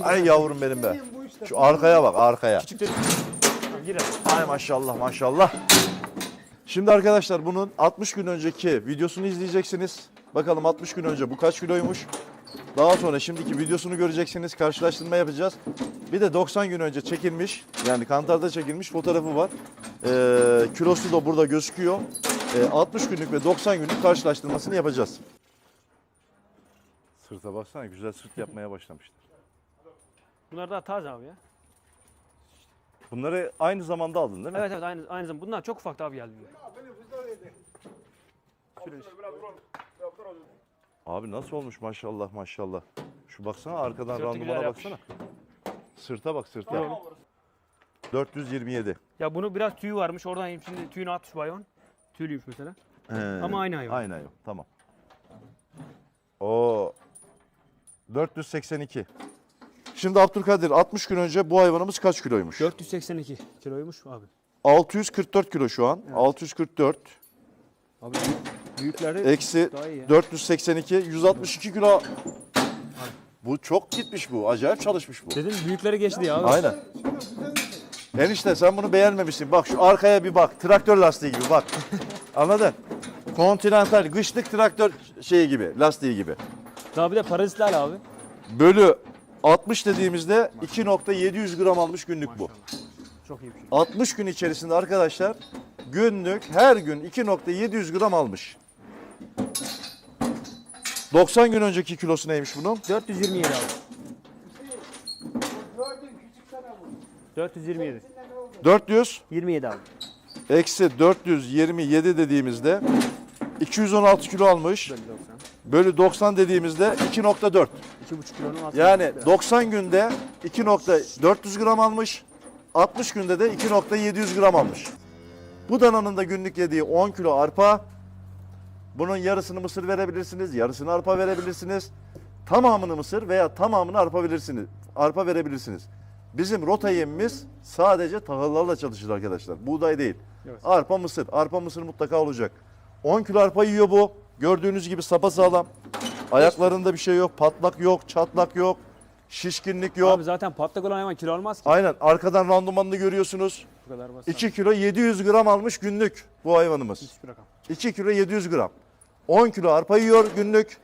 Ay yavrum benim be. Şu arkaya bak arkaya. Ay maşallah maşallah. Şimdi arkadaşlar bunun 60 gün önceki videosunu izleyeceksiniz. Bakalım 60 gün önce bu kaç kiloymuş. Daha sonra şimdiki videosunu göreceksiniz. Karşılaştırma yapacağız. Bir de 90 gün önce çekilmiş yani kantarda çekilmiş fotoğrafı var. Ee, kilosu da burada gözüküyor. Ee, 60 günlük ve 90 günlük karşılaştırmasını yapacağız. Sırta baksana güzel sırt yapmaya başlamışlar. Bunlar daha taze abi ya. Bunları aynı zamanda aldın değil mi? Evet evet aynı, aynı zamanda. Bunlar çok ufak abi geldi. Süreç. Abi nasıl olmuş maşallah maşallah. Şu baksana arkadan Sırtı randımana güzel yapmış. baksana. Sırta bak sırta. Evet. 427. Ya bunu biraz tüyü varmış. Oradan şimdi tüyünü atmış bu hayvan. Tüylüymüş mesela. He. Ama aynı hayvan. Aynı hayvan tamam. O 482. Şimdi Abdülkadir 60 gün önce bu hayvanımız kaç kiloymuş? 482 kiloymuş abi. 644 kilo şu an. 644 Abi büyükleri eksi daha iyi ya. 482 162 kilo. Bu çok gitmiş bu. Acayip çalışmış bu. Dedim büyükleri geçti ya abi. Aynen. Enişte sen bunu beğenmemişsin. Bak şu arkaya bir bak. Traktör lastiği gibi bak. Anladın? Continental kışlık traktör şeyi gibi, lastiği gibi. Daha bir de parazitler abi. Bölü 60 dediğimizde 2.700 gram almış günlük bu. Çok iyi bir şey. 60 gün içerisinde arkadaşlar günlük her gün 2.700 gram almış. 90 gün önceki kilosu neymiş bunun? 427 abi. 427. 400 27 abi. eksi 427 dediğimizde 216 kilo almış. Böyle 90. Bölü 90 dediğimizde 2.4. 2,5 kilonun altında. Yani 90 günde 2.400 gram almış. 60 günde de 2.700 gram almış. Bu dananın da günlük yediği 10 kilo arpa. Bunun yarısını mısır verebilirsiniz, yarısını arpa verebilirsiniz. Tamamını mısır veya tamamını arpa verirsiniz. Arpa verebilirsiniz. Bizim rota yemimiz sadece tahıllarla çalışır arkadaşlar. Buğday değil. Evet. Arpa mısır. Arpa mısır mutlaka olacak. 10 kilo arpa yiyor bu. Gördüğünüz gibi sapasağlam. Ayaklarında bir şey yok, patlak yok, çatlak yok, şişkinlik yok. Abi zaten patlak olan hayvan kilo almaz ki. Aynen arkadan randımanını görüyorsunuz. Bu kadar basit. 2 kilo 700 gram almış günlük bu hayvanımız. Hiçbir rakam. 2 kilo 700 gram. 10 kilo arpa yiyor günlük.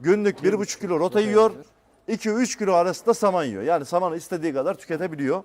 Günlük 1,5 kilo rota yiyor. 2-3 kilo arasında saman yiyor. Yani samanı istediği kadar tüketebiliyor.